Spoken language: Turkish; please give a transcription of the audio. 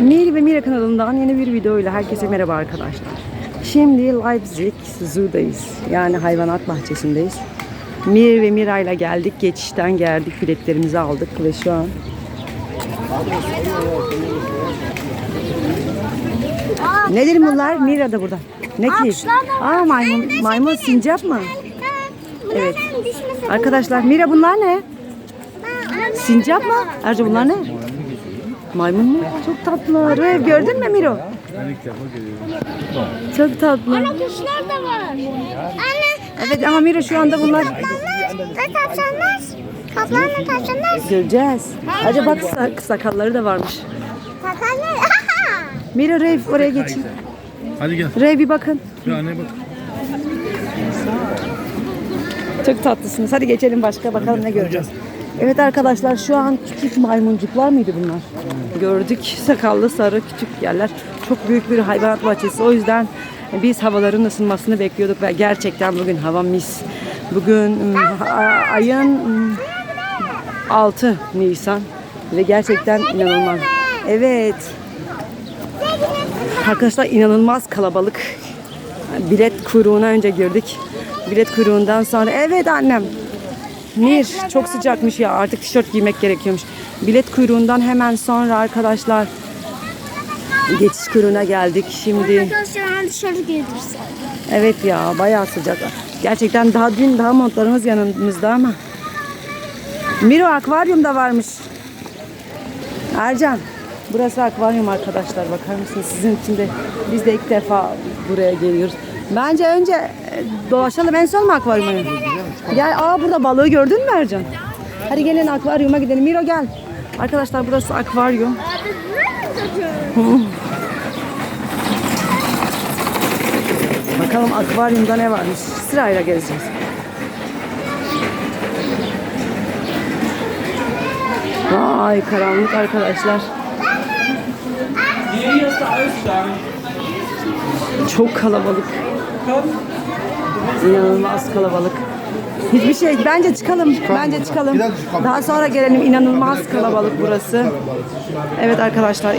Miri ve Mira kanalından yeni bir videoyla herkese merhaba arkadaşlar. Şimdi Leipzig Zoo'dayız. Yani hayvanat bahçesindeyiz. Mir ve Mira ile geldik. Geçişten geldik. Biletlerimizi aldık ve şu an Nedir bunlar? Mira da burada. Ne ki? Aa maymun, maymun sincap mı? Evet. Arkadaşlar Mira bunlar ne? Sincap mı? Erce bunlar ne? Maymun mu? Çok tatlı. Rev gördün mü Miro? Çok tatlı. Ana kuşlar da var. Anne. Evet ama Miro şu anda bunlar Kaplanlar ve tavşanlar. Kaplan ve tavşanlar. göreceğiz. Acaba bak sak- sakalları da varmış. Takanlar. Miro Rev oraya geçin. Hadi gel. Rev bir bakın. Şu anneye bak. Çok tatlısınız. Hadi geçelim başka bakalım ne göreceğiz. Evet arkadaşlar şu an küçük maymuncuklar mıydı bunlar? Gördük sakallı sarı küçük yerler. Çok büyük bir hayvanat bahçesi. O yüzden biz havaların ısınmasını bekliyorduk ve gerçekten bugün hava mis. Bugün a- ayın ım, 6 Nisan ve gerçekten inanılmaz. Evet. Arkadaşlar inanılmaz kalabalık. Bilet kuyruğuna önce girdik. Bilet kuyruğundan sonra evet annem. Mir çok sıcakmış ya artık tişört giymek gerekiyormuş. Bilet kuyruğundan hemen sonra arkadaşlar geçiş kuyruğuna geldik. Şimdi Arkadaşlar dışarı evet ya bayağı sıcak. Gerçekten daha dün daha montlarımız yanımızda ama. Miro akvaryum da varmış. Ercan burası akvaryum arkadaşlar bakar mısınız sizin için de biz de ilk defa buraya geliyoruz. Bence önce e, dolaşalım en son mu akvaryuma? Gel aa burada balığı gördün mü Ercan? Hadi gelin akvaryuma gidelim. Miro gel. Arkadaşlar burası akvaryum. Bakalım akvaryumda ne varmış. Sırayla gezeceğiz. Vay karanlık arkadaşlar. Çok kalabalık. İnanılmaz kalabalık. Hiçbir şey. Bence çıkalım. Bence çıkalım. Daha sonra gelelim. İnanılmaz kalabalık burası. Evet arkadaşlar